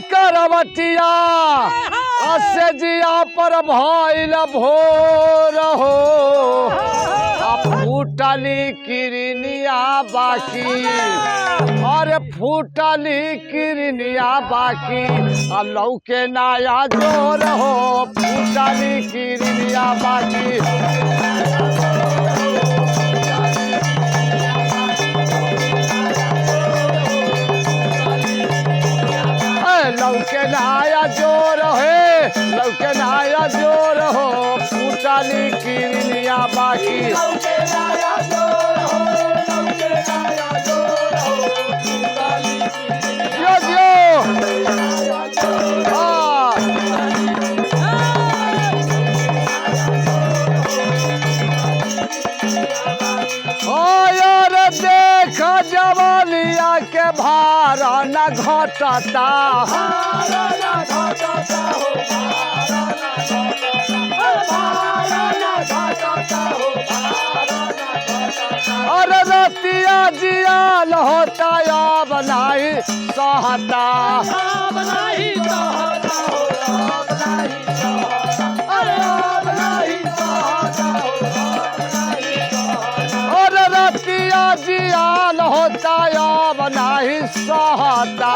करवटिया असे जिया पर भइल भोर हो। फूटली किरनिया बाकी। अरे फूटली किरनिया बाकी। लौके नया ज़ोर हो। फूटली किरनिया बाकी। फूटली किरनिया बाकी न घटता। अरे रतिया जियाल होता अब नहीं सहता अरे रतिया जियाल होता अब नहीं सहता।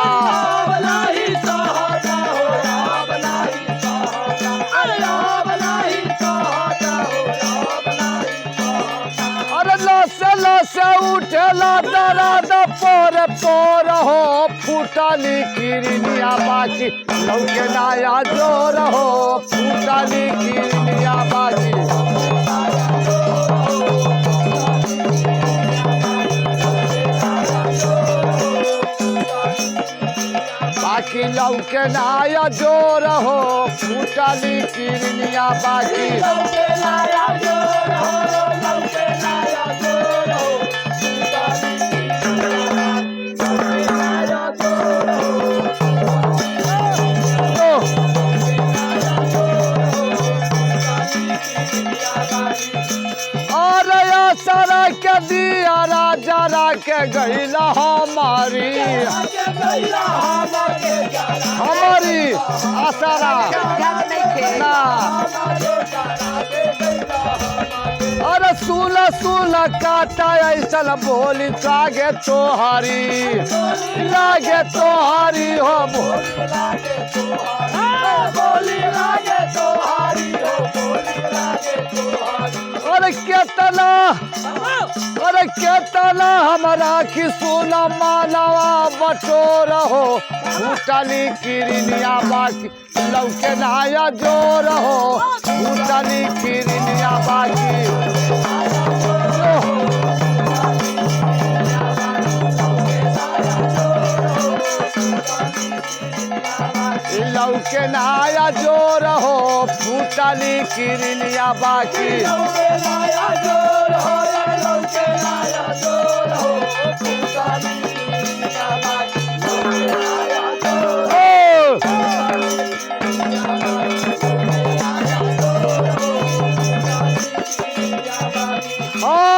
अरे लसे लसे उठेला दर्द पोर पोर हो बाकी लौके नया ज़ोर हो फूटली किरनिया बाकी लौके नाया जो रहो फूटली किरनिया बाकी अरे दिया राजा के गईला हमारी। हमारी आसरा। अरे सुल सुल काटा ऐसा बोली, लागे तोहारी। लागे तोहारी हो बोली अरे केतना अरे केतना हमारा की सोना, मानवा बटोर रहो। फूटली किरनिया बाकी लौके नाया ज़ोर हो। फूटली किरनिया बाकी लौके नाया ज़ोर हो फूटली किरनिया बाकी। ओ!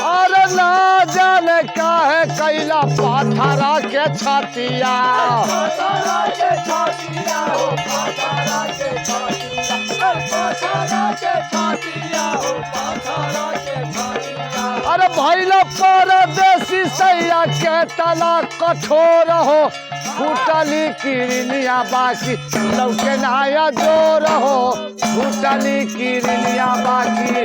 और ना जाने काहे कैला पाथरा के छतिया। अरे भैला परदेसी सैया के तला कठोर हो। फूटली किरनिया बाकी, लौके नाया ज़ोर हो। फूटली किरनिया बाकी।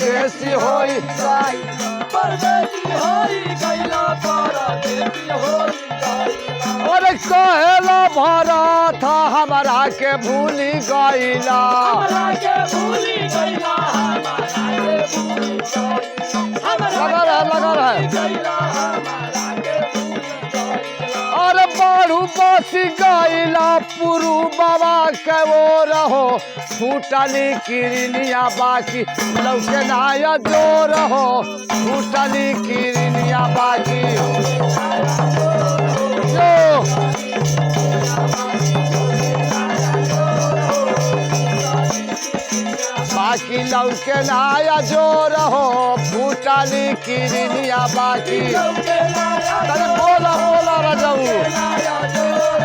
परदेसी होई परदेसी होई गईला परदेसी होई गईला अरे कहला भरा था हमारा के भूली गईला हमारा के भूली हमारा के भूली लगा रहा, लगा बसी गईला पुरु बाबा के वो रहो, फूटली किरनिया बाकी लौके नाया जो रहो, फूटली किरनिया बाकी लौके नाया जो रहो फूटली किरनिया बाकी लौके लाया अरे बोला बोला रजऊ लाया ज़ोर